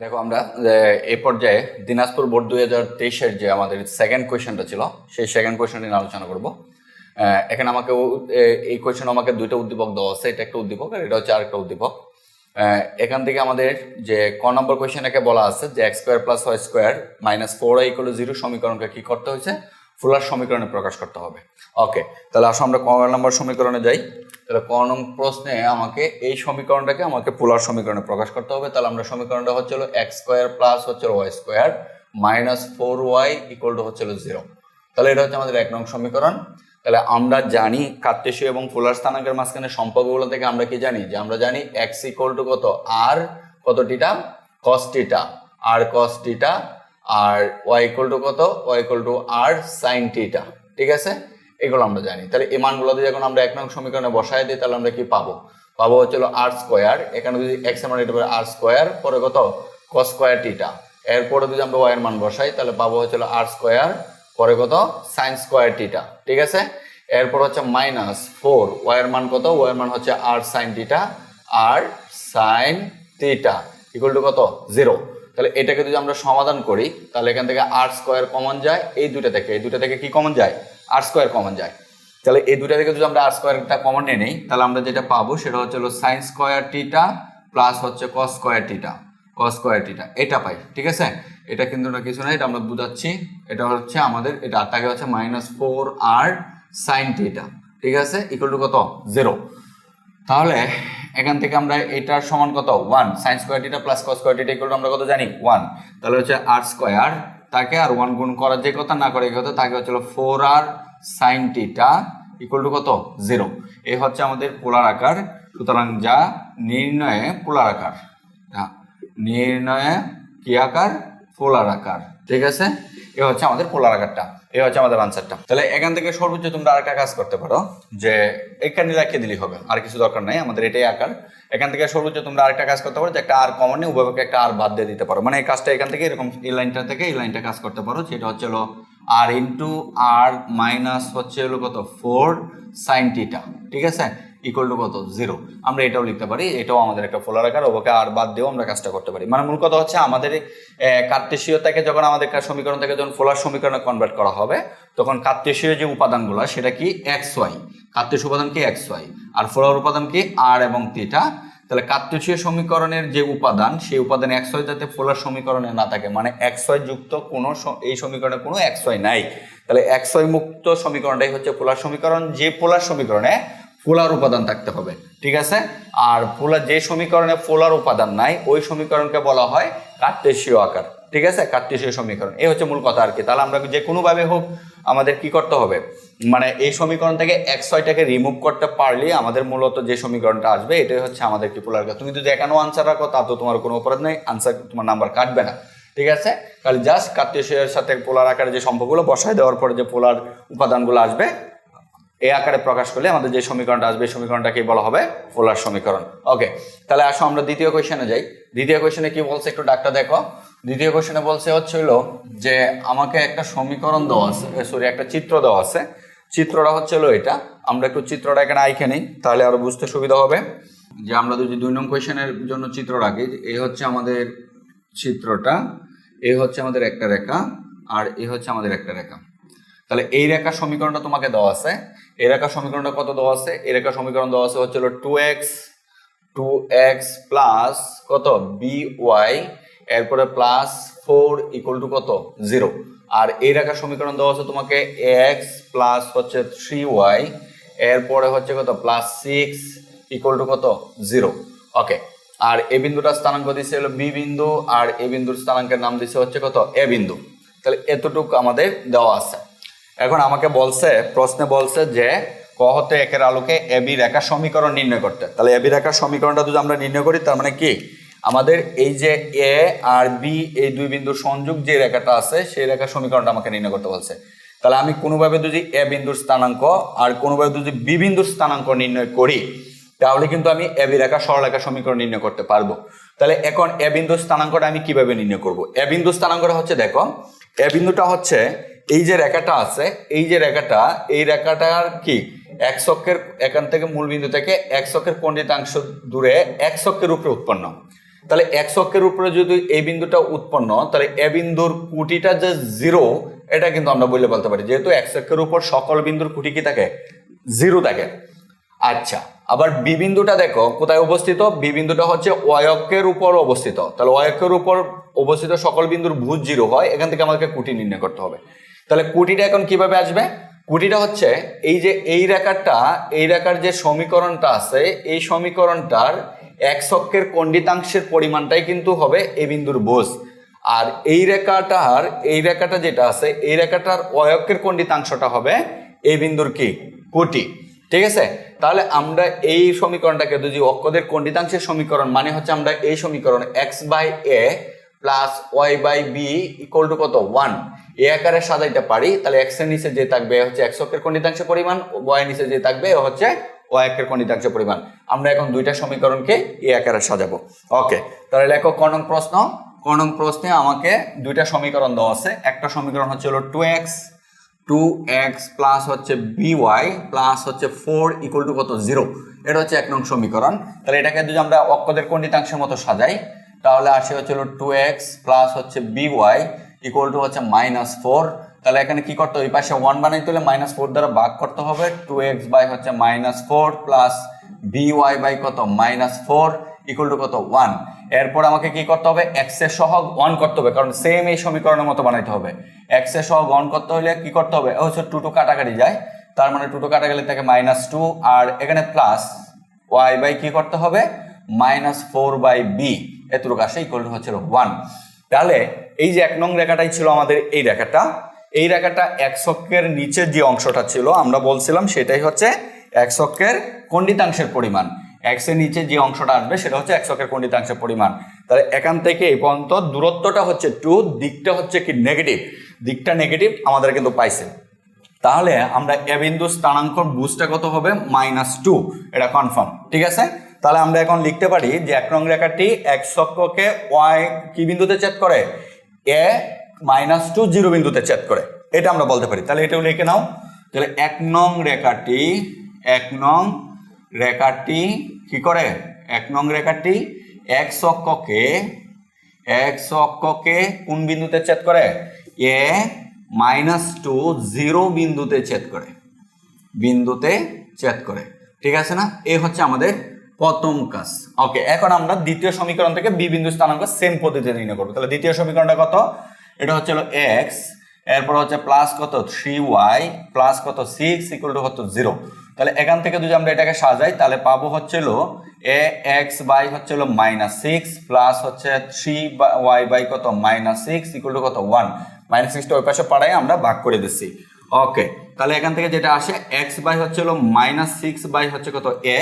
দেখো আমরা এ এই পর্যায়ে দিনাজপুর বোর্ড দুই হাজার তেইশের যে আমাদের সেকেন্ড কোয়েশনটা ছিল, সেই সেকেন্ড কোয়েশনটি নিয়ে আলোচনা করব। এখানে আমাকে এই কোয়েশন আমাকে দুইটা উদ্দীপক দেওয়া আছে, এটা একটা উদ্দীপক আর এটা হচ্ছে আরেকটা উদ্দীপক। এখান থেকে আমাদের যে ক নম্বর কোয়েশনটাকে বলা আছে যে x square plus y square minus four equal zero সমীকরণকে কী করতে হয়েছে? ফুলার সমীকরণে প্রকাশ করতে হবে। ওকে তাহলে আসো আমরা ক নম্বর সমীকরণে যাই। তাহলে ক নং প্রশ্নে আমাকে এই সমীকরণটাকে আমাকে পোলার সমীকরণে প্রকাশ করতে হবে। তাহলে আমরা সমীকরণটা হচ্ছিল এক্স স্কোয়ার প্লাস হচ্ছে y square minus four y equal to হচ্ছিল জিরো তাহলে এটা হচ্ছে আমাদের এক নং সমীকরণ। তাহলে আমরা জানি কার্তেশীয় এবং পোলার স্থানাঙ্কের মাঝখানে সম্পর্কগুলো থেকে আমরা কি জানি? যে আমরা জানি এক্স ইকুয়াল টু কত? আর কত টিটা আর কস টিটা আর ওয়াই ইকুয়াল টু কত? Y equal to r sine theta ঠিক আছে? এগুলো আমরা জানি। তাহলে এই মানগুলো যদি এখন আমরা এক নং সমীকরণে বসায় দিই, তাহলে আমরা কি পাবো? পাবো হচ্ছিল আর স্কোয়ার এখানে যদি এক্স মান এটা আর স্কোয়ার পরে কত? কস স্কোয়ার টিটা এরপরে যদি আমরা ওয়াই এর মান বসাই, তাহলে পাবো হচ্ছিল আর স্কোয়ার পরে কত? সাইন স্কোয়ার টিটা ঠিক আছে? এরপর হচ্ছে মাইনাস ফোর ওয়াই এর মান কত? ওয়াই এর মান হচ্ছে r sine theta r sine theta equal to কত? জিরো তাহলে এটাকে যদি আমরা সমাধান করি, তাহলে এখান থেকে আর স্কোয়ার কমন যায়, এই দুটা থেকে। এই দুটা থেকে কি কমন যায়? আর স্কোয়ার কমন যায়। তাহলে এই দুটা থেকে যদি আমরা আর স্কোয়ারটা কমন নিয়ে নিই, তাহলে আমরা যেটা পাবো সেটা হচ্ছে হলো সাইন স্কোয়ার টিটা প্লাস হচ্ছে কস স্কোয়ার টিটা কস স্কোয়ার টিটা এটা পাই, ঠিক আছে? এটা কিন্তু না কিছু না, এটা আমরা বুঝাচ্ছি। এটা হচ্ছে আমাদের, এটা আটটাকে হচ্ছে minus four r sine theta ঠিক আছে? ইকুয়াল টু কত? জিরো তাহলে এখান থেকে আমরা এটার সমান কত? One sine square theta plus cos square theta equal আমরা কত জানি? ওয়ান তাহলে হচ্ছে আর স্কোয়ার তাকে আর ওয়ান গুণ করার যে কথা, না করে কথা, তাকে হচ্ছে four r sine theta equal to কত? জিরো এই হচ্ছে আমাদের পোলার আকার, সুতরাং যা নির্ণয়ে পোলার আকার। নির্ণয়ে কি আকার? পোলার আকার। ঠিক আছে? এ হচ্ছে আমাদের পোলার আকারটা। এ হচ্ছে আমাদের আনসারটা তাহলে এখান থেকে সর্বোচ্চ তোমরা আরেকটা কাজ করতে পারো, যে এখানে রাখিয়ে দিলেই হবে, আর কিছু দরকার নাই, আমাদের এটাই আকার। এখান থেকে সর্বোচ্চ তোমরা আরেকটা কাজ করতে পারো, যে একটা আর কমন নিয়ে উভয়কে একটা আর বাদ দিয়ে দিতে পারো। মানে এই কাজটা এখান থেকে এরকম এই লাইনটা থেকে এই লাইনটা কাজ করতে পারো, যেটা হচ্ছে হলো আর ইন্টু আর মাইনাস হচ্ছে হলো কত? ফোর সাইন টিটা ঠিক আছে? ইকুয়াল টু কত? জিরো আমরা এটাও লিখতে পারি, এটাও আমাদের একটা ফোলার আকার, ওকে আর বাদ দিয়েও আমরা কাজটা করতে পারি। মানে মূল কথা হচ্ছে আমাদের কার্তেশীয়তাকে যখন আমাদের সমীকরণ থেকে যখন ফোলার সমীকরণে কনভার্ট করা হবে, তখন কার্তেশীয় যে উপাদানগুলো, সেটা কি এক্স ওয়াই কার্তেশীয় উপাদান কি এক্স ওয়াই আর ফোলার উপাদান কি আর এবং তিটা তাহলে কার্তেশীয় সমীকরণের যে উপাদান, সেই উপাদান এক্স ওয়াই যাতে ফোলার সমীকরণে না থাকে মানে এক্স ওয়াই যুক্ত কোনো এই সমীকরণে কোনো এক্স ওয়াই নাই। তাহলে এক্স ওয়াই মুক্ত সমীকরণটাই হচ্ছে পোলার সমীকরণ। যে পোলার সমীকরণে পোলার উপাদান থাকতে হবে, ঠিক আছে? আর পোলার যে সমীকরণে পোলার উপাদান নাই, ওই সমীকরণকে বলা হয় কার্তেশীয় আকার, ঠিক আছে? কার্তেশীয় সমীকরণ, এই হচ্ছে মূল কথা আর কি। তাহলে আমরা যে কোনোভাবে হোক আমাদের কি করতে হবে? মানে এই সমীকরণ থেকে এক্স ওয়াইটাকে রিমুভ করতে পারলে আমাদের মূলত যে সমীকরণটা আসবে, এটাই হচ্ছে আমাদের কি পোলার আকার। তুমি যদি একানো আনসার রাখো, তা তো তোমার কোনো অপরাধ নেই আনসার তোমার নাম্বার কাটবে না, ঠিক আছে? কারণ জাস্ট কার্তেশীয়ের সাথে পোলার আকারে যে সম্পর্কগুলো বসায় দেওয়ার পরে যে পোলার উপাদানগুলো আসবে এই আকারে প্রকাশ করলে আমাদের যে সমীকরণটা আসবে, এই সমীকরণটাকে বলা হবে পোলার সমীকরণ। ওকে তাহলে আসো আমরা দ্বিতীয় কোয়েশনে যাই। দ্বিতীয় কোয়েশনে কি বলছে একটু ডাক্তার দেখো। দ্বিতীয় কোয়েশনে বলছে হচ্ছে যে আমাকে একটা সমীকরণ দেওয়া আছে সরি একটা চিত্র দেওয়া আছে। চিত্রটা হচ্ছে হলো এটা। আমরা একটু চিত্রটা এখানে আইকে নিই, তাহলে আরও বুঝতে সুবিধা হবে যে আমরা যদি দুই নং কোয়েশনের জন্য চিত্র রাখি। এই হচ্ছে আমাদের চিত্রটা এই হচ্ছে আমাদের একটা রেখা, আর এই হচ্ছে আমাদের একটা রেখা। তাহলে এই রেখা সমীকরণটা তোমাকে দেওয়া আছে। রেখা সমীকরণটা কত দেওয়া আছে? রেখা সমীকরণ দেওয়া আছে হচ্ছে two x two x plus কত? বি ওয়াই এরপরে প্লাস ফোর ইকুয়াল টু কত? জিরো আর এই রেখা সমীকরণ দেওয়া আছে তোমাকে এক্স প্লাস হচ্ছে থ্রি ওয়াই এরপরে হচ্ছে কত? প্লাস সিক্স ইকুয়াল টু কত? জিরো ওকে আর এ বিন্দুটা স্থানাঙ্ক দিছে হলো বি বিন্দু, আর এ বিন্দুর স্থানাঙ্কের নাম দিছে হচ্ছে কত? এ বিন্দু। তাহলে এতটুকু আমাদের দেওয়া আছে। এখন আমাকে বলছে, প্রশ্নে বলছে যে, ক হতে একের আলোকে এবি রেখা সমীকরণ নির্ণয় করতে। তাহলে এবি রেখার সমীকরণটা যদি আমরা নির্ণয় করি, তার মানে কি? আমাদের এই যে এ আর বি, এই দুই বিন্দুর সংযোগ যে রেখাটা আছে, সেই রেখার সমীকরণটা আমাকে নির্ণয় করতে বলছে। তাহলে আমি কোনোভাবে যদি এ বিন্দুর স্থানাঙ্ক আর কোনোভাবে যদি বি বিন্দুর স্থানাঙ্ক নির্ণয় করি, তাহলে কিন্তু আমি এ, বি রেখা সরলরেখা সমীকরণ নির্ণয় করতে পারব। তাহলে এখন এ বিন্দুর স্থানাঙ্কটা আমি কীভাবে নির্ণয় করব? এ বিন্দুর স্থানাঙ্কটা হচ্ছে, দেখো, এ বিন্দুটা হচ্ছে এই যে রেখাটা আছে, এই যে রেখাটা, এই রেখাটার কি? এক অক্ষের এখান থেকে মূল বিন্দু থেকে এক অক্ষের পণ্ডিতাংশ দূরে এক অক্ষের উপরে উৎপন্ন। তাহলে এক্স অক্ষের উপরে যদি এই বিন্দুটা উৎপন্ন, তাহলে এ বিন্দুর কুটিটা যে জিরো এটা কিন্তু আমরা বলে বলতে পারি। যেহেতু এক্স অক্ষের উপর সকল বিন্দুর কুটি কি থাকে? জিরো থাকে। আচ্ছা আবার বি বিন্দুটা দেখো, কোথায় অবস্থিত? বি বিন্দুটা হচ্ছে অয়কের উপর অবস্থিত। তাহলে অয়কের উপর অবস্থিত সকল বিন্দুর ভূত জিরো হয়, এখান থেকে আমাদেরকে কুটি নির্ণয় করতে হবে। তাহলে কুটিটা এখন কীভাবে আসবে? কুটিটা হচ্ছে এই যে এই রেখাটা, এই রেখার যে সমীকরণটা আছে, এই সমীকরণটার এক অক্ষের কণ্ডিতাংশের পরিমাণটাই কিন্তু হবে এ বিন্দুর বোস আর এই রেখাটার, এই রেখাটা যেটা আছে, এই রেখাটার অয়কের কণ্ডিতাংশটা হবে এই বিন্দুর কি? কোটি। ঠিক আছে? তাহলে আমরা এই সমীকরণটাকে যদি অক্ষদের কণ্ডিতাংশের সমীকরণ মানে হচ্ছে আমরা এই সমীকরণ x by a plus y by b equal to কত? ওয়ান এ আকারে সাজাইতে পারি, তাহলে এক্সের নিচে যে থাকবে হচ্ছে এক্স অক্ষের কণ্ডিতাংশের পরিমাণ ওয়াই নিচে যে থাকবে হচ্ছে ওয়াই একের কণ্ডিতাংশের পরিমাণ। আমরা এখন দুইটা সমীকরণকে এ আকারে সাজাবো। ওকে, তাহলে লেখো ক নং প্রশ্ন। ক নং প্রশ্নে আমাকে দুইটা সমীকরণ দেওয়া আছে। একটা সমীকরণ হচ্ছে হলো two x two x plus হচ্ছে বি ওয়াই প্লাস হচ্ছে ফোর ইকুয়াল টু কত? জিরো এটা হচ্ছে এক নং সমীকরণ। তাহলে এটাকে যদি আমরা অক্ষদের কণ্ডিতাংশের মতো সাজাই, তাহলে আসে হচ্ছে হলো টু এক্স প্লাস হচ্ছে বি ওয়াই ইকুয়াল টু হচ্ছে মাইনাস ফোর তাহলে এখানে কি করতে হবে? এই পাশে ওয়ান বানাইতে হলে মাইনাস ফোর দ্বারা ভাগ করতে হবে। টু এক্স বাই হচ্ছে minus four plus b y by কত? মাইনাস ফোর ইকুয়াল টু কত? ওয়ান এরপর আমাকে কি করতে হবে? এক্সের সহগ অন করতে হবে, কারণ সেম এই সমীকরণের মতো বানাইতে হবে। এক্সের সহগ অন করতে হলে কি করতে হবে? হচ্ছে টু টু কাটাকাটি যায়। তার মানে টু টু কাটা গেলে থাকে মাইনাস টু আর এখানে প্লাস ওয়াই বাই কি করতে হবে? মাইনাস ফোর বাই বি এতটুকু আসে ইকুয়াল টু হচ্ছে ওয়ান তাহলে এই যে এক নং রেখাটাই ছিল আমাদের এই রেখাটা এই রেখাটা এক অক্ষের নিচের যে অংশটা ছিল, আমরা বলছিলাম সেটাই হচ্ছে এক কণ্ডিতাংশের পরিমাণ। এক্সের নিচে যে অংশটা আসবে সেটা হচ্ছে এক কণ্ডিতাংশের পরিমাণ। তাহলে এখান থেকে এই পর্যন্ত দূরত্বটা হচ্ছে টু দিকটা হচ্ছে কি নেগেটিভ দিকটা নেগেটিভ আমাদের কিন্তু পাইছে। তাহলে আমরা এ বিন্দু স্থানাঙ্ক বুঝটা কত হবে? মাইনাস টু এটা কনফার্ম ঠিক আছে? তাহলে আমরা এখন লিখতে পারি যে এক নং রেখাটি এক অক্ষকে ওয়াই কি বিন্দুতে ছেদ করে? এ মাইনাস টু জিরো বিন্দুতে ছেদ করে। এটা আমরা বলতে পারি। তাহলে এটাও লিখে নাও। তাহলে এক নং রেখাটি, এক নং রেখাটি কি করে? এক নং রেখাটি এক অক্ষকে এক অক্ষকে কোন বিন্দুতে ছেদ করে? এ মাইনাস টু জিরো বিন্দুতে ছেদ করে। বিন্দুতে ছেদ করে। ঠিক আছে না? এ হচ্ছে আমাদের প্রথম কাজ। ওকে এখন আমরা দ্বিতীয় সমীকরণ থেকে বি বিন্দু স্থানাঙ্ক সেম পদ্ধতিতে নির্ণয় করব। তাহলে দ্বিতীয় সমীকরণটা কত? এটা হচ্ছে হলো এক্স এরপর হচ্ছে প্লাস কত? থ্রি ওয়াই প্লাস কত? সিক্স ইকুয়াল টু কত জিরো তাহলে এখান থেকে যদি আমরা এটাকে সাজাই, তাহলে পাবো হচ্ছে হলো এ এক্স বাই হচ্ছে হলো মাইনাস সিক্স প্লাস হচ্ছে থ্রি ওয়াই বাই কত? মাইনাস সিক্স ইকুয়াল টু কত? ওয়ান মাইনাস সিক্সটা ওই পাশে পাড়ায় আমরা ভাগ করে দিচ্ছি। ওকে তাহলে এখান থেকে যেটা আসে এক্স বাই হচ্ছে হলো মাইনাস সিক্স বাই হচ্ছে কত? এ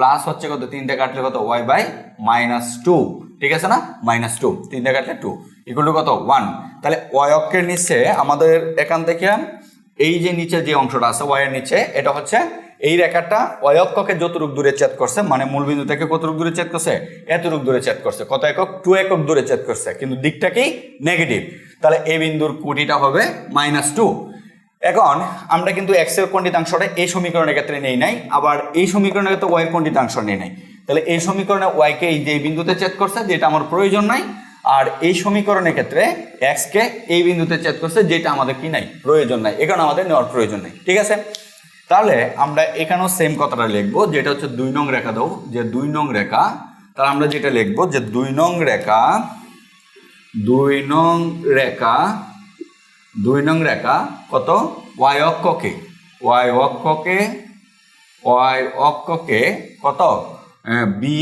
প্লাস হচ্ছে কত? তিনটে কাটলে কত? ওয়াই বাই মাইনাস টু ঠিক আছে না? মাইনাস টু তিনটে কাটলে টু ইকুয়াল টু কত? ওয়ান তাহলে ওয়াই অক্ষের নিচে আমাদের এখান থেকে এই যে নিচে যে অংশটা আছে ওয়াইয়ের নিচে, এটা হচ্ছে এই রেখাটা অয়ক্ষকে যতটুক দূরে চেদ করছে মানে মূল বিন্দু থেকে কতটুক দূরে চেদ করছে? এতটুক দূরে চেদ করছে। কত একক? টু একক দূরে চেদ করছে। কিন্তু দিকটা কি? নেগেটিভ তাহলে এই বিন্দুর কুটিটা হবে মাইনাস টু এখন আমরা কিন্তু এক্সের কণ্ডিতাংশটা এই সমীকরণের ক্ষেত্রে নেই নাই, আবার এই সমীকরণের ক্ষেত্রে ওয়াই এর কণ্ডিতাংশ নেই নাই। তাহলে এই সমীকরণে ওয়াইকে এই যে বিন্দুতে চেদ করছে, যেটা আমার প্রয়োজন নাই, আর এই সমীকরণের ক্ষেত্রে এক্স কে এই বিন্দুতে চেদ করছে, যেটা আমাদের কি নাই, প্রয়োজন নাই, এখানে আমাদের নেওয়ার প্রয়োজন নেই, ঠিক আছে? তাহলে আমরা এখানেও সেম কথাটা লিখব, যেটা হচ্ছে দুই নং রেখা দাও, যে দুই নং রেখা, তাহলে আমরা যেটা লিখব যে দুই নং রেখা, দুই নং রেখা দুই নং রেখা, কত? ওয়াই অক্ষকে। ওয়াই অক্ষকে ওয়াই অক্ষকে কত? বি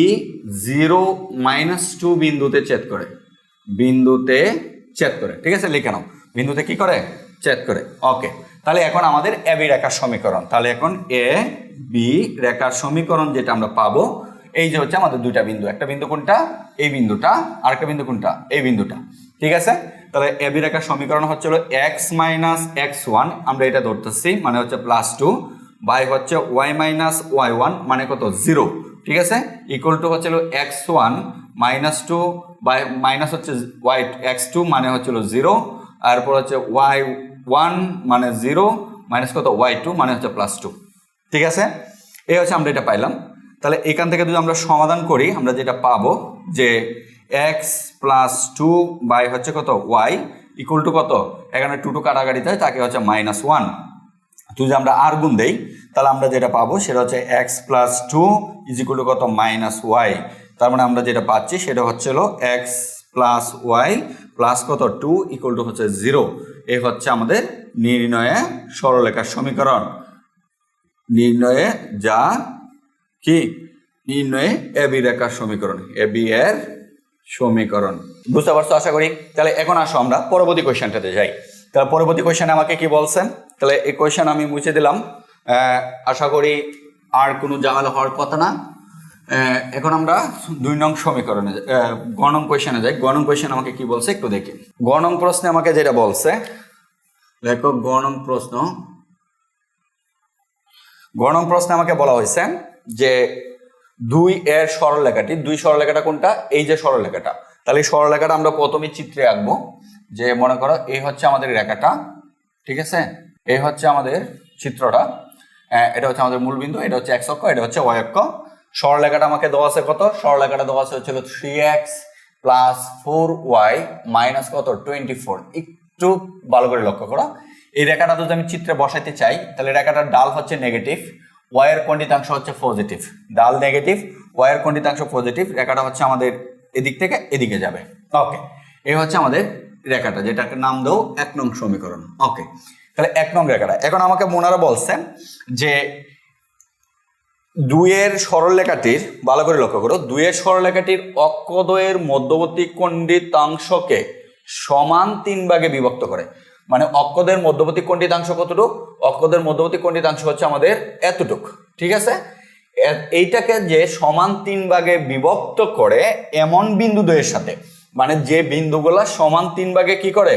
জিরো মাইনাস টু বিন্দুতে ছেদ করে। বিন্দুতে ছেদ করে। ঠিক আছে, লিখে নাও। বিন্দুতে কি করে? ছেদ করে। ওকে। তাহলে এখন আমাদের এ, বি রেখার সমীকরণ। তাহলে এখন এ, বি রেখার সমীকরণ যেটা আমরা পাবো, এই যে হচ্ছে আমাদের দুইটা বিন্দু। একটা বিন্দু কোনটা? এই বিন্দুটা। আর একটা বিন্দু কোনটা? এই বিন্দুটা। ঠিক আছে? তাহলে এ বি রেখার সমীকরণ হচ্ছে হলো এক্স মাইনাস এক্স ওয়ান আমরা এটা ধরতেছি মানে হচ্ছে প্লাস টু বাই হচ্ছে ওয়াই মাইনাস ওয়াই ওয়ান মানে কত? জিরো ঠিক আছে? ইকুয়াল টু হচ্ছে x one minus two by minus হচ্ছে ওয়াই এক্স টু মানে হচ্ছিল জিরো তারপর হচ্ছে ওয়াই ওয়ান মানে জিরো মাইনাস কত? ওয়াই টু মানে হচ্ছে প্লাস টু ঠিক আছে? এই হচ্ছে আমরা এটা পাইলাম। তাহলে এখান থেকে যদি আমরা সমাধান করি, আমরা যেটা পাবো যে এক্স প্লাস টু বাই হচ্ছে কত? ওয়াই ইকুয়াল টু কত? এখানে টু টু কাটাকাটিতে তাকে হচ্ছে মাইনাস ওয়ান যদি আমরা আর গুণ দেই, তাহলে আমরা যেটা পাবো সেটা হচ্ছে x plus two is equal to কত? মাইনাস ওয়াই তার মানে আমরা যেটা পাচ্ছি সেটা হচ্ছে হলো এক্স প্লাস ওয়াই প্লাস কত? টু ইকুয়াল টু হচ্ছে জিরো এ হচ্ছে আমাদের নির্ণয়ে সরলরেখার সমীকরণ। নির্ণয়ে যা কি? নির্ণয়ে এবি রেখার সমীকরণ। এবি এর সমীকরণ। বুঝতে পারছ আশা করি? তাহলে এখন আসো আমরা পরবর্তী কোয়েশ্চেনটাতে যাই। তাহলে পরবর্তী কোয়েশ্চেনে আমাকে কি বলছেন? তাহলে এই কোয়েশ্চেন আমি মুছে দিলাম। আশা করি আর কোনো ঝামেলা হওয়ার কথা না। এখন আমরা দুই নং সমীকরণে যাই, আহ, গ নং কোয়েশ্চেনে যাই। গ নং কোয়েশ্চেন আমাকে কি বলছে একটু দেখি। গ প্রশ্নে আমাকে যেটা বলছে দেখো গ প্রশ্ন। গণম প্রশ্নে আমাকে বলা হয়েছে যে দুই এর সরলরেখাটি দুই সরলরেখাটা কোনটা? এই যে সরলরেখাটা। তাহলে এই সরলরেখাটা আমরা প্রথমে চিত্রে আঁকবো যে মনে করো এই হচ্ছে আমাদের রেখাটা ঠিক আছে? এই হচ্ছে আমাদের চিত্রটা। আহ, এটা হচ্ছে আমাদের মূলবিন্দু এটা হচ্ছে এক্স অক্ষ এটা হচ্ছে ওয়াই অক্ষ। সরলরেখাটা আমাকে দেওয়া আছে কত? সরলরেখাটা দেওয়া আছে হচ্ছিল three x plus four y minus কত? টোয়েন্টি ফোর একটু ভালো করে লক্ষ্য করো। এই রেখাটা যদি আমি চিত্রে বসাইতে চাই তাহলে রেখাটার ডাল হচ্ছে নেগেটিভ ওয়াইয়ের কণ্ডিতাংশ হচ্ছে পজিটিভ ডাল নেগেটিভ ওয়াইয়ের কণ্ডিতাংশ পজিটিভ রেখাটা হচ্ছে আমাদের এদিক থেকে এদিকে যাবে। ওকে এই হচ্ছে আমাদের রেখাটা, যেটাকে নাম দাও এক নং সমীকরণ। ওকে তাহলে এক নং রেখাটা। এখন আমাকে মোনারা বলছে যে দুইয়ের সরলরেখাটির, ভালো করে লক্ষ্য করো, দুইয়ের সরলরেখাটির অক্ষদ্বয়ের মধ্যবর্তী কণ্ডিতাংশকে সমান তিন ভাগে বিভক্ত করে? মানে অক্ষদের মধ্যবর্তী কণ্ডিতাংশ কতটুক? অক্ষদের মধ্যবর্তী কণ্ডিতাংশ হচ্ছে আমাদের এতটুক, ঠিক আছে? এইটাকে যে সমান তিন ভাগে বিভক্ত করে এমন বিন্দু দ্বয়ের সাথে মানে যে বিন্দুগুলা সমান তিন ভাগে কি করে?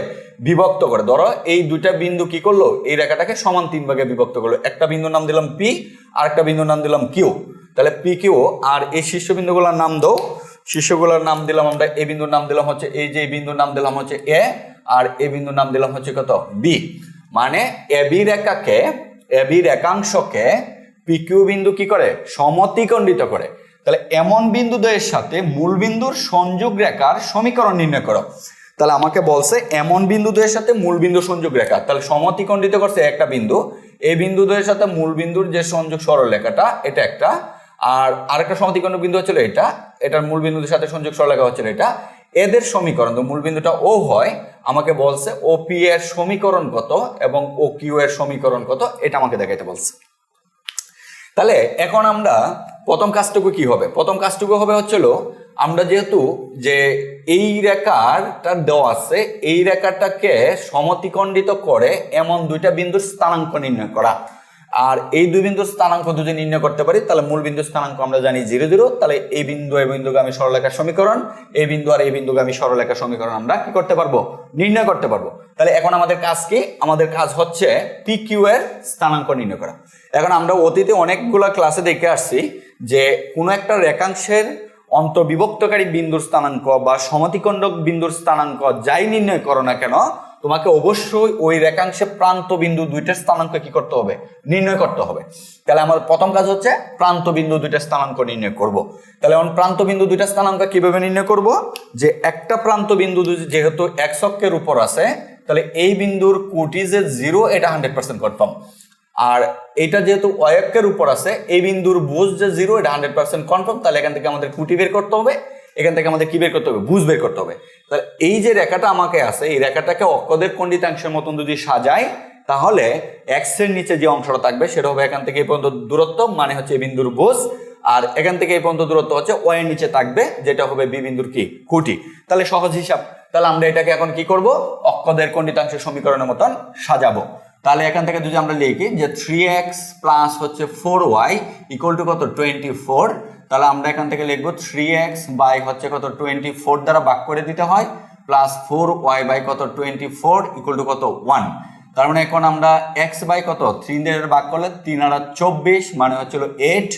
বিভক্ত করে। ধরো এই দুইটা বিন্দু কি করল? এই রেখাটাকে সমান তিন ভাগে বিভক্ত করল। একটা বিন্দুর নাম দিলাম পি আর একটা বিন্দুর নাম দিলাম কিউ তাহলে পি কিউ আর এই শীর্ষবিন্দুগুলোর নাম দাও। শীর্ষগুলোর নাম দিলাম আমরা, এই বিন্দুর নাম দিলাম হচ্ছে এই যে বিন্দুর নাম দিলাম হচ্ছে এ আর এ বিন্দুর নাম দিলাম হচ্ছে কত? বি মানে এ বি রেখাকে, এ বি পিকিউ বিন্দু কি করে? সমতিখণ্ডিত করে। তাহলে এমন বিন্দুদ্বয়ের সাথে মূল বিন্দুর সংযোগ রেখার সমীকরণ নির্ণয় করো। তাহলে আমাকে বলছে এমন বিন্দুদ্বয়ের সাথে মূল বিন্দু সংযোগ রেখা। তাহলে সমতিখণ্ডিত করছে একটা বিন্দু। এই বিন্দুদ্বয়ের সাথে মূল বিন্দুর যে সংযোগ সরল রেখাটা এটা একটা। আর আরেকটা সমতিখণ্ড বিন্দু হচ্ছিল এটা। এটার মূল বিন্দুর সাথে সংযোগ সরলরেখা হচ্ছিল এটা। এদের সমীকরণ, তো মূল বিন্দুটা ও হয়, আমাকে বলছে ও পি এর সমীকরণ কত এবং ও কিউ এর সমীকরণ কত, এটা আমাকে দেখাইতে বলছে। তাহলে এখন আমরা প্রথম কাজটুকু কি হবে? প্রথম কাজটুকু হবে হচ্ছিল আমরা যেহেতু যে এই রেখাটা দেওয়া আছে, এই রেখাটাকে সমতিকণ্ডিত করে এমন দুইটা বিন্দুর স্থানাঙ্ক নির্ণয় করা। আর এই দুই বিন্দুর স্থানাঙ্ক যদি নির্ণয় করতে পারি, তাহলে মূল বিন্দু স্থানাঙ্ক আমরা জানি জিরো জিরো। তাহলে এই বিন্দু, এই বিন্দুগামী সরলরেখার সমীকরণ, এই বিন্দু আর এই বিন্দুগামী সরলরেখার সমীকরণ আমরা কি করতে পারব? নির্ণয় করতে পারব। তাহলে এখন আমাদের কাজ কি? আমাদের কাজ হচ্ছে পি কিউ এর স্থানাঙ্ক নির্ণয় করা। এখন আমরা অতীতে অনেকগুলো ক্লাসে দেখে আসছি যে কোনো একটা রেখাংশের অন্তর্বিভক্তকারী বিন্দুর স্থানাঙ্ক বা সমতিখণ্ডক বিন্দুর স্থানাঙ্ক যাই নির্ণয় করো না কেন তোমাকে অবশ্যই ওই রেখাংশে প্রান্ত বিন্দু দুইটার স্থানাঙ্ক কি করতে হবে? নির্ণয় করতে হবে। তাহলে আমার প্রথম কাজ হচ্ছে প্রান্ত বিন্দু দুইটা স্থানাঙ্ক নির্ণয় করব। তাহলে এখন প্রান্ত বিন্দু দুইটা স্থানাঙ্ক কীভাবে নির্ণয় করব? যে একটা প্রান্ত বিন্দু যেহেতু এক অক্ষের উপর আছে, তাহলে এই বিন্দুর কোটি যে জিরো এটা হান্ড্রেড পার্সেন্ট কনফার্ম আর এটা যেহেতু অয়ক্ষের উপর আছে, এই বিন্দুর বুঝ যে জিরো এটা হান্ড্রেড পার্সেন্ট কনফার্ম তাহলে এখান থেকে আমাদের কুটি বের করতে হবে। এখান থেকে আমাদের কি বের করতে হবে? বুঝ বের করতে হবে। তাহলে এই যে রেখাটা আমাকে আছে, এই রেখাটাকে অক্ষদের কণ্ডিতাংশের মতন যদি সাজাই, তাহলে এক্সের নিচে যে অংশটা থাকবে, সেটা হবে এখান থেকে এই পর্যন্ত দূরত্ব মানে হচ্ছে বিন্দুর বুঝ। আর এখান থেকে এই পর্যন্ত দূরত্ব হচ্ছে ওয়াই এর নিচে থাকবে, যেটা হবে বি বিন্দুর কি? কুটি তাহলে সহজ হিসাব। তাহলে আমরা এটাকে এখন কি করব? অক্ষদের কণ্ডিতাংশের সমীকরণের মতন সাজাবো। তাহলে এখান থেকে যদি আমরা লিখি যে থ্রি এক্স প্লাস হচ্ছে ফোর ওয়াই ইকুয়াল টু কত? টোয়েন্টি ফোর তাহলে আমরা এখান থেকে লিখব থ্রি এক্স বাই হচ্ছে কত? টোয়েন্টি ফোর দ্বারা ভাগ করে দিতে হয় প্লাস ফোর ওয়াই বাই কত? টোয়েন্টি ফোর ইকুয়াল টু কত? ওয়ান তার মানে এখন আমরা এক্স বাই কত? থ্রি দিয়ে ভাগ করলে তিন আর চব্বিশ মানে হচ্ছিল এইট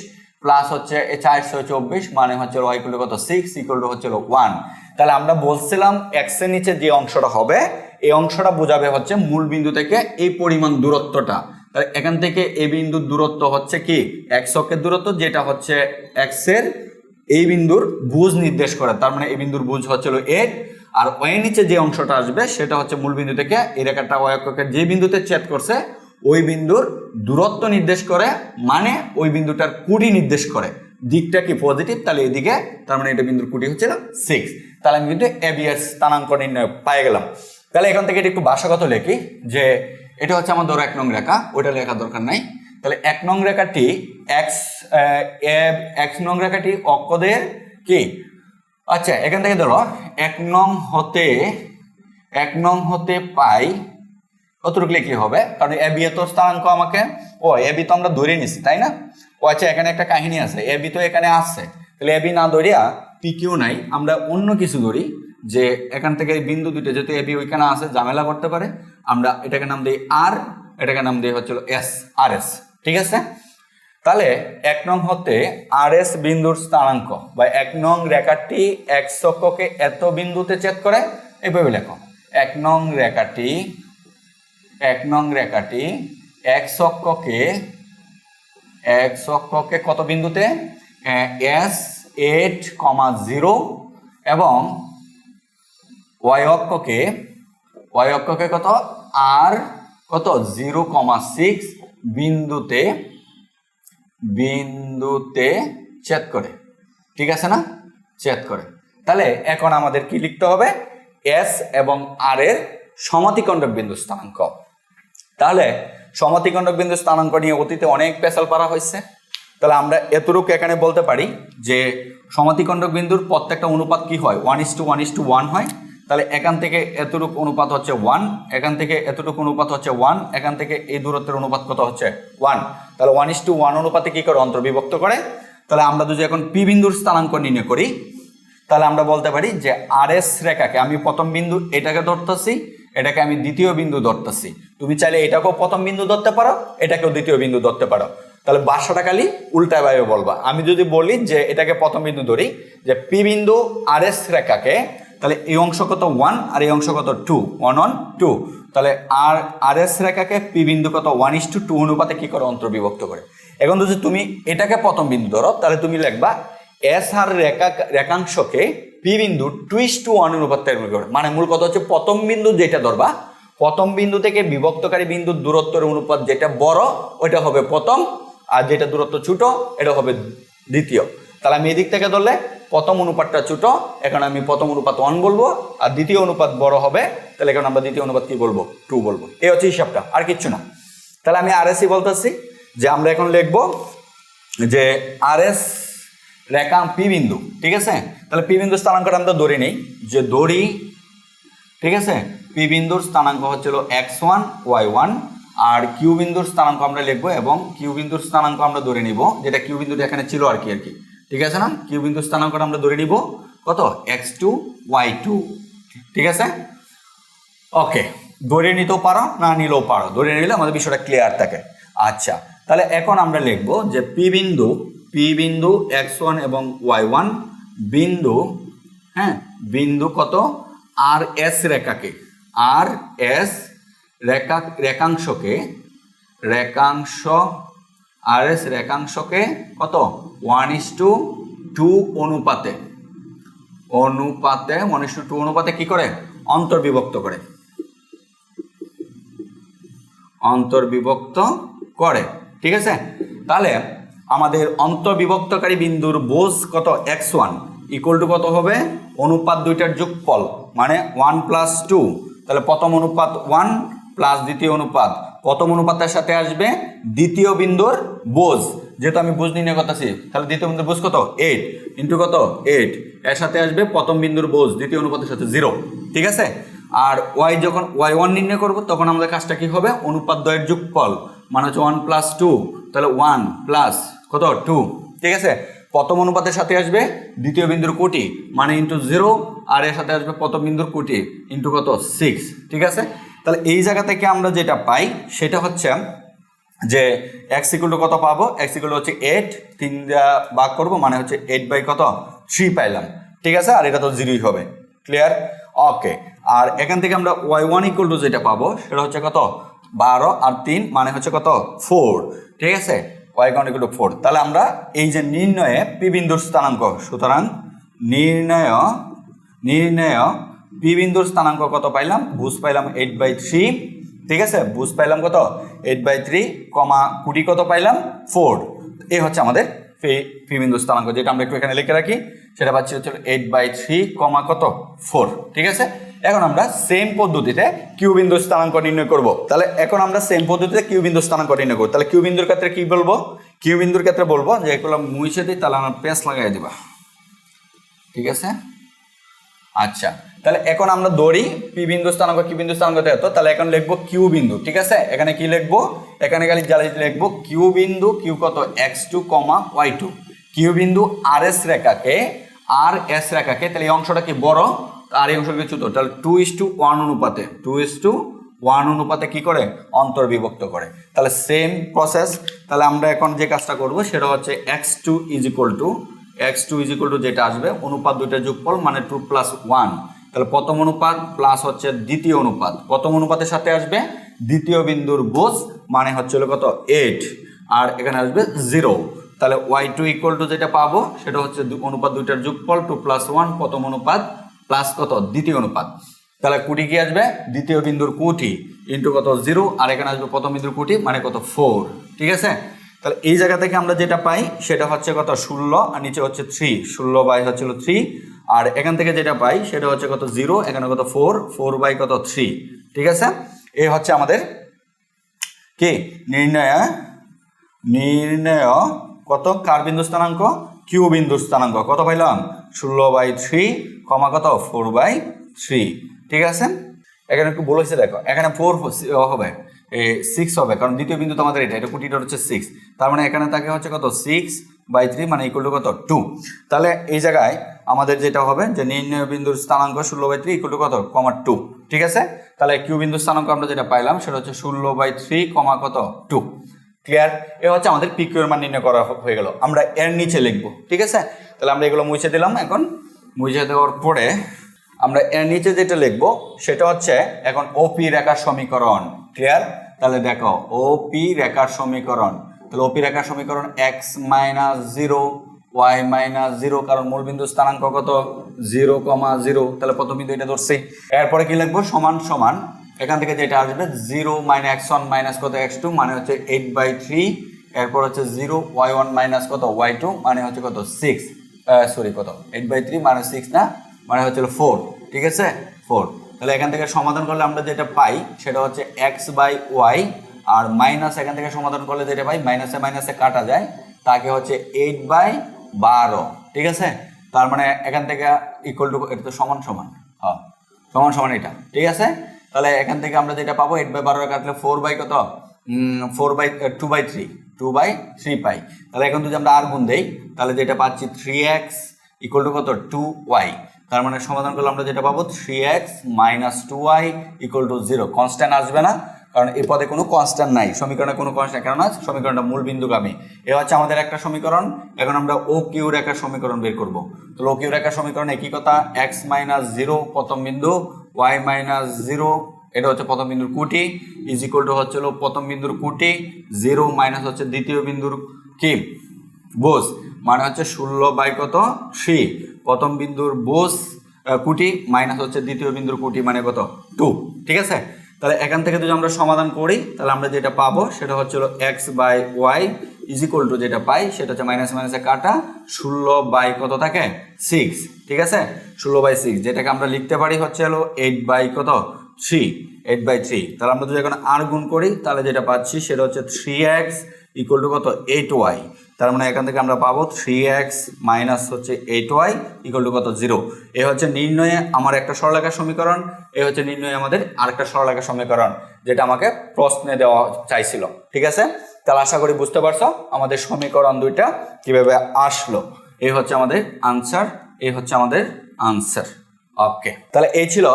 প্লাস হচ্ছে চারশো চব্বিশ মানে হচ্ছে ওয়াই ইকুয়াল টু কত? সিক্স ইকুয়াল টু হচ্ছিল ওয়ান তাহলে আমরা বলছিলাম এক্সের নিচে যে অংশটা হবে এই অংশটা বোঝাবে হচ্ছে মূল বিন্দু থেকে এই পরিমাণ দূরত্বটা। তাহলে এখান থেকে এই বিন্দুর দূরত্ব হচ্ছে কি? এক্স অক্ষের দূরত্ব, যেটা হচ্ছে এক্সের এই বিন্দুর বুঝ নির্দেশ করে। তার মানে এই বিন্দুর বুঝ হচ্ছিল এইট আর ওই নিচে যে অংশটা আসবে, সেটা হচ্ছে মূল বিন্দু থেকে এই রেখাটা অয়ক্ষকে যে বিন্দুতে ছেদ করছে, ওই বিন্দুর দূরত্ব নির্দেশ করে মানে ওই বিন্দুটার কুড়ি নির্দেশ করে। দিকটা কি পজিটিভ তাহলে এদিকে, তার মানে এটা বিন্দুর কুড়ি হচ্ছিল সিক্স তাহলে আমি কিন্তু এবিএস স্থানাঙ্ক নির্ণয় পাই গেলাম। তাহলে এখান থেকে এটা একটু ভাষাগত লেখি, যে এটা হচ্ছে আমার ধরো এক নং রেখা, ওইটা লেখার দরকার নাই। তাহলে এক নং রেখাটি এক্স এক্স নং রেখাটি অক্ষদের কি? আচ্ছা এখান থেকে ধরো, এক নং হতে, এক নং হতে পাই, কতটুকু কি হবে? কারণ এ, বি, এ তো স্থানাঙ্ক আমাকে, ও, এ, বি তো আমরা ধরে নিছি, তাই না? ও আচ্ছা এখানে একটা কাহিনী আছে, এ, বি তো এখানে আসছে। তাহলে এ, বি না ধরিয়া পি কিউ নাই, আমরা অন্য কিছু ধরি। যে এখান থেকে এই বিন্দু দুটো যেহেতু এবি ওইখানে আছে, ঝামেলা করতে পারে, আমরা এটাকে নাম দিই আর, এটাকে নাম দিই হচ্ছিল এস আর এস ঠিক আছে? তাহলে এক নং হতে আর এস বিন্দুর স্থানাঙ্ক, বা এক নং রেখাটি এক অক্ষকে এত বিন্দুতে ছেদ করে, এইভাবে লেখো। এক নং রেখাটি, এক নং রেখাটি এক অক্ষকে এক অক্ষকে কত বিন্দুতে? এস, এইট, কমা জিরো, এবং ওয়াই অক্ষকে ওয়াই অক্ষকে কত? আর কত? জিরো কমা সিক্স বিন্দুতে বিন্দুতে ছেদ করে। ঠিক আছে না? ছেদ করে। তাহলে এখন আমাদের কি লিখতে হবে? এস এবং আর এর সমাতিকণ্ডক বিন্দু স্থানাঙ্ক। তাহলে সমাতিকণ্ডক বিন্দু স্থানাঙ্ক নিয়ে অতীতে অনেক পেশাল পারা হয়েছে। তাহলে আমরা এতটুকু এখানে বলতে পারি যে সমাতিকণ্ডক বিন্দুর প্রত্যেকটা অনুপাত কি হয়? One is to one is to one হয়। তাহলে এখান থেকে এতটুকু অনুপাত হচ্ছে ওয়ান এখান থেকে এতটুকু অনুপাত হচ্ছে ওয়ান এখান থেকে এই দূরত্বের অনুপাত কত হচ্ছে ওয়ান তাহলে ওয়ান ইস টু ওয়ান অনুপাতে কী করে অন্তর্বিভক্ত করে? তাহলে আমরা যদি এখন পি বিন্দুর স্থানাঙ্ক নির্ণয় করি, তাহলে আমরা বলতে পারি যে আর এস রেখাকে আমি প্রথম বিন্দু এটাকে ধরতেছি, এটাকে আমি দ্বিতীয় বিন্দু ধরতেছি। তুমি চাইলে এটাকেও প্রথম বিন্দু ধরতে পারো, এটাকেও দ্বিতীয় বিন্দু ধরতে পারো। তাহলে বাসাটা খালি উল্টাভাবে বলবা। আমি যদি বলি যে এটাকে প্রথম বিন্দু ধরি, যে পি বিন্দু আর এস রেখাকে তাহলে এই অংশ কত ওয়ান আর এই অংশ কত টু ওয়ান ওয়ান টু তাহলে আর আর এস রেখাকে পি বিন্দু কত ওয়ান ইস টু টু অনুপাতে কি করে অন্তর্বিভক্ত করে? এখন যদি তুমি এটাকে প্রথম বিন্দু ধরো, তাহলে তুমি লিখবা এস আর রেখা, রেখাংশকে পি বিন্দু টুইস টু ওয়ান অনুপাতে করে মানে মূল কথা হচ্ছে প্রথম বিন্দু যেটা ধরবা, প্রথম বিন্দু থেকে বিভক্তকারী বিন্দুর দূরত্বের অনুপাত যেটা বড়, ওইটা হবে প্রথম, আর যেটা দূরত্ব ছোট, এটা হবে দ্বিতীয়। তাহলে আমি এদিক থেকে ধরলে প্রথম অনুপাতটা ছোট, এখন আমি প্রথম অনুপাত ওয়ান বলব, আর দ্বিতীয় অনুপাত বড় হবে, তাহলে এখন আমরা দ্বিতীয় অনুপাত কি বলব? টু বলব। এই হচ্ছে হিসাবটা, আর কিচ্ছু না। তাহলে আমি আর এসই বলতেছি, যে আমরা এখন লিখব যে আর এস রেখা পি বিন্দু, ঠিক আছে? তাহলে পি বিন্দু স্থানাঙ্কটা আমরা ধরে নেই, যে দড়ি ঠিক আছে? পি বিন্দুর স্থানাঙ্ক হচ্ছিল এক্স ওয়ান ওয়াই ওয়ান আর কিউ বিন্দুর স্থানাঙ্ক আমরা লিখব এবং কিউ বিন্দুর স্থানাঙ্ক আমরা ধরে নিব, যেটা কিউ বিন্দুটা এখানে ছিল আর কি আর কি। ঠিক আছে না? কিউ বিন্দুর স্থানাঙ্কটা আমরা ধরে নিব। কত? এক্স টু ওয়াই টু ঠিক আছে? ওকে ধরে নিতেও পারো, না নিলেও পারো। ধরে নিলে আমাদের বিষয়টা ক্লিয়ার থাকে। আচ্ছা তাহলে এখন আমরা লিখব যে পি বিন্দু পি বিন্দু এক্স ওয়ান এবং ওয়াই ওয়ান বিন্দু হ্যাঁ বিন্দু কত? আর এস রেখাকে আর এস রেখা রেখাংশকে, রেখাংশ আর এস রেখাংশকে কত? ওয়ান ইস টু টু অনুপাতে। অনুপাতে ওয়ান ইস টু টু অনুপাতে কি করে? অন্তর্বিভক্ত করে। অন্তর্বিভক্ত করে। ঠিক আছে? তাহলে আমাদের অন্তর্বিভক্তকারী বিন্দুর বোঝ কত? এক্স ওয়ান ইকুয়াল টু কত হবে? অনুপাত দুইটার যোগফল মানে ওয়ান প্লাস টু তাহলে প্রথম অনুপাত ওয়ান প্লাস দ্বিতীয় অনুপাত। প্রথম অনুপাতের সাথে আসবে দ্বিতীয় বিন্দুর বোঝ। যেহেতু আমি বুঝ নিয়ে করতেছি, তাহলে দ্বিতীয় বিন্দুর বোঝ কত? এইট ইন্টু কত? এইট এর সাথে আসবে প্রথম বিন্দুর বোঝ, দ্বিতীয় অনুপাতের সাথে জিরো ঠিক আছে? আর ওয়াই যখন ওয়াই ওয়ান নির্ণয় করব, তখন আমাদের কাজটা কি হবে? অনুপাত দ্বয়ের যোগফল মানে হচ্ছে ওয়ান প্লাস টু তাহলে ওয়ান প্লাস কত? টু ঠিক আছে? প্রথম অনুপাতের সাথে আসবে দ্বিতীয় বিন্দুর কোটি মানে ইন্টু জিরো আর এর সাথে আসবে প্রথম বিন্দুর কোটি ইন্টু কত? সিক্স ঠিক আছে? তাহলে এই জায়গা থেকে আমরা যেটা পাই, সেটা হচ্ছে যে এক্স ইকুয়াল কত পাবো? এক্স ইকুয়াল হচ্ছে এইট তিন ভাগ করব মানে হচ্ছে এইট বাই কত? থ্রি পাইলাম। ঠিক আছে? আর এটা তো জিরোই হবে। ক্লিয়ার ওকে আর এখান থেকে আমরা ওয়াই ওয়ান ইকুয়াল টু যেটা পাবো, সেটা হচ্ছে কত? বারো। আর তিন মানে হচ্ছে কত? ফোর ঠিক আছে? Y count equal to four তাহলে আমরা এই যে নির্ণয়ে পি বিন্দুর স্থানাঙ্ক, সুতরাং নির্ণয় নির্ণয় পি বিন্দুর স্থানাঙ্ক কত পাইলাম? বুঝ পাইলাম এইট বাই থ্রি ঠিক আছে? বুঝ পাইলাম কত? এইট বাই থ্রি কমা কুড়ি কত পাইলাম? ফোর এ হচ্ছে আমাদের পি বিন্দুর স্থানাঙ্ক, যেটা আমরা একটু এখানে লিখে রাখি। সেটা পাচ্ছি হচ্ছে এইট বাই থ্রি কমা কত? ফোর ঠিক আছে? এখন আমরা সেম পদ্ধতিতে কিউ বিন্দু স্থানাঙ্ক নির্ণয় করব। তাহলে এখন আমরা সেম পদ্ধতিতে কিউ বিন্দু স্থানাঙ্ক নির্ণয় করব। তাহলে কিউ বিন্দুর ক্ষেত্রে কি বলব? কিউ বিন্দুর ক্ষেত্রে বলব যে, এগুলো মুছে দিই, তাহলে আমার পেঁচ লাগাই দিবা। ঠিক আছে? আচ্ছা তাহলে এখন আমরা দৌড়ি পি বিন্দু স্থানাঙ্ক, কি বিন্দু স্থানাঙ্ক এত? তাহলে এখন লিখব কিউ বিন্দু, ঠিক আছে? এখানে কি লিখব? এখানে খালি জালি লিখব, কিউ বিন্দু, কিউ কত? X two comma y two. Q বিন্দু আর এস রেখাকে আর এস রেখাকে, তাহলে এই অংশটা কি বড়? আর এই অংশটা কি ছোট? তাহলে টু ইস টু ওয়ান অনুপাতে, টু ইস টু ওয়ান অনুপাতে কি করে? অন্তর্বিভক্ত করে। তাহলে সেম প্রসেস, তাহলে আমরা এখন যে কাজটা করব, সেটা হচ্ছে x two is equal to x two is equal to যেটা আসবে, অনুপাত দুইটা যোগফল মানে টু প্লাস ওয়ান তাহলে প্রথম অনুপাত প্লাস হচ্ছে দ্বিতীয় অনুপাত। প্রথম অনুপাতের সাথে আসবে দ্বিতীয় বিন্দুর বোঝ মানে হচ্ছে হলো কত? এইট আর এখানে আসবে জিরো তাহলে ওয়াই টু ইকুয়াল টু যেটা পাবো, সেটা হচ্ছে অনুপাত দুইটার যোগফল টু প্লাস ওয়ান প্রথম অনুপাত প্লাস কত? দ্বিতীয় অনুপাত। তাহলে কুটি কি আসবে? দ্বিতীয় বিন্দুর কুটি ইন্টু কত? জিরো আর এখানে আসবে প্রথম বিন্দুর কুটি মানে কত? ফোর ঠিক আছে? তাহলে এই জায়গা থেকে আমরা যেটা পাই সেটা হচ্ছে কত? ষোলো, আর নিচে হচ্ছে থ্রি ষোলো বাই হচ্ছিল থ্রি আর এখান থেকে যেটা পাই সেটা হচ্ছে কত? জিরো এখানে কত? ফোর ফোর বাই কত? থ্রি ঠিক আছে? এই হচ্ছে আমাদের কি? নির্ণয় নির্ণয় কত? কার বিন্দু স্থানাঙ্ক? কিউ বিন্দু স্থানাঙ্ক। কত পাইলাম? ষোলো বাই থ্রি কমা কত? ফোর বাই থ্রি ঠিক আছে? এখানে একটু বলেছে দেখো। এখানে ফোর হবে। সিক্স হবে। কারণ দ্বিতীয় বিন্দু তো আমাদের এটা এটা কুটিটা হচ্ছে সিক্স তার মানে এখানে তাকে হচ্ছে কত? সিক্স বাই থ্রি মানে ইকুয়াল টু কত? টু তাহলে এই জায়গায় আমাদের যেটা হবে যে নির্ণয় বিন্দুর স্থানাঙ্ক ষোলো বাই থ্রি ইকুয়াল টু কত? কমা টু ঠিক আছে? তাহলে কিউ বিন্দুর স্থানাঙ্ক আমরা যেটা পাইলাম সেটা হচ্ছে ষোলো বাই থ্রি কমা কত? টু ক্লিয়ার এ হচ্ছে আমাদের পিকিউর মান নির্ণয় করা হয়ে গেল। আমরা এর নিচে লিখব। ঠিক আছে? তাহলে আমরা এগুলো মুছে দিলাম এখন। মুছে দেওয়ার পরে আমরা এর নিচে যেটা লিখব সেটা হচ্ছে এখন ওপি রেখার সমীকরণ। ক্লিয়ার তাহলে দেখো ওপি রেখার সমীকরণ। তাহলে ওপি রেখার সমীকরণ x minus zero y minus zero কারণ মূলবিন্দু স্থানাঙ্ক কত? জিরো কমা জিরো তাহলে প্রথম বিন্দু এটা ধরছি। এরপরে কি লিখব? সমান সমান। এখান থেকে যেটা আসবে zero minus x one minus কত? এক্স টু মানে হচ্ছে এইট বাই থ্রি এরপর হচ্ছে জিরো ওয়াই ওয়ান মাইনাস কত? ওয়াই টু মানে হচ্ছে কত? সিক্স সরি কত? Eight by three minus six না? মানে হচ্ছে ফোর ঠিক আছে? ফোর তাহলে এখান থেকে সমাধান করলে আমরা যেটা পাই সেটা হচ্ছে এক্স বাই ওয়াই আর মাইনাস এখান থেকে সমাধান করলে যেটা পাই মাইনাসে মাইনাসে কাটা যায়। তাকে হচ্ছে এইট বাই বারো, ঠিক আছে? তার মানে এখান থেকে ইকুয়াল টু এটা তো সমান সমান হ্যাঁ সমান সমান এটা, ঠিক আছে? তাহলে এখান থেকে আমরা যেটা পাবো এইট বাই বারো কাটলে ফোর বাই কত? Four by two by three two by three পাই। তাহলে এখন যদি আমরা আর গুণ দেই, তাহলে যেটা পাচ্ছি থ্রি এক্স ইকুয়াল টু কত? টু ওয়াই তার মানে সমাধান করলে আমরা যেটা পাবো? Three x minus two y equal to zero constant আসবে না, কারণ এই পদে কোনো কনস্ট্যান্ট নাই। সমীকরণে কোনো কনস্ট্যান্ট কেননা সমীকরণটা মূল বিন্দুগামী এ হচ্ছে আমাদের একটা সমীকরণ। এখন আমরা ও কিউর রেখার সমীকরণ বের করব। তো ও কিউ রেখার সমীকরণ একই কথা। এক্স মাইনাস জিরো প্রথম বিন্দু। ওয়াই মাইনাস জিরো এটা হচ্ছে প্রথম বিন্দুর কুটি। ইজ ইকুয়াল টু হচ্ছে হলো প্রথম বিন্দুর কুটি। জিরো মাইনাস হচ্ছে দ্বিতীয় বিন্দুর কি? বোস। মানে হচ্ছে ষোলো বাই কত? থ্রি প্রথম বিন্দুর বোস কুটি মাইনাস হচ্ছে দ্বিতীয় বিন্দুর কুটি মানে কত? টু ঠিক আছে? তাহলে এখান থেকে যদি আমরা সমাধান করি, তাহলে আমরা যেটা পাবো সেটা হচ্ছে x by y is equal to যেটা পাই, সেটা হচ্ছে মাইনাস মাইনাসে কাটা ষোলো বাই কত থাকে? সিক্স ঠিক আছে? ষোলো বাই সিক্স যেটাকে আমরা লিখতে পারি হচ্ছে হলো এইট বাই কত? থ্রি এইট বাই থ্রি তাহলে আমরা যদি এখন আর গুণ করি, তাহলে যেটা পাচ্ছি সেটা হচ্ছে থ্রি এক্স ইকুয়াল টু কত? এইট ওয়াই তার মানে এখান থেকে আমরা পাবো থ্রি এক্স মাইনাস হচ্ছে এইট ওয়াই ইকুয়াল টু কত? জিরো এ হচ্ছে নির্ণয়ে আমার একটা সরলাকার সমীকরণ, এ হচ্ছে নির্ণয়ে আমাদের আরেকটা সরলাকার সমীকরণ, যেটা আমাকে প্রশ্নে দেওয়া চাইছিল। ঠিক আছে? তাহলে আশা করি বুঝতে পারছ আমাদের সমীকরণ দুইটা কীভাবে আসলো। এই হচ্ছে আমাদের আনসার এই হচ্ছে আমাদের আনসার ওকে তাহলে এই ছিল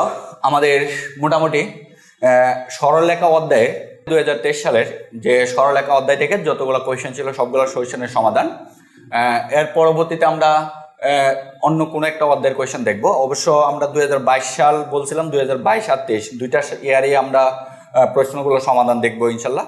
আমাদের মোটামুটি সরলরেখা অধ্যায়ে দুই হাজার তেইশ সালের যে সরলেখা অধ্যায় থেকে যতগুলো কোয়েশ্চেন ছিল, সবগুলো কোয়েশ্চেনের সমাধান। এর পরবর্তীতে আমরা অন্য কোনো একটা অধ্যায়ের কোয়েশ্চেন দেখব। অবশ্য আমরা দু হাজার বাইশ সাল বলছিলাম, দুই হাজার বাইশ আর তেইশ। দুইটা ইয়ারে আমরা প্রশ্নগুলো সমাধান দেখব ইনশাল্লাহ।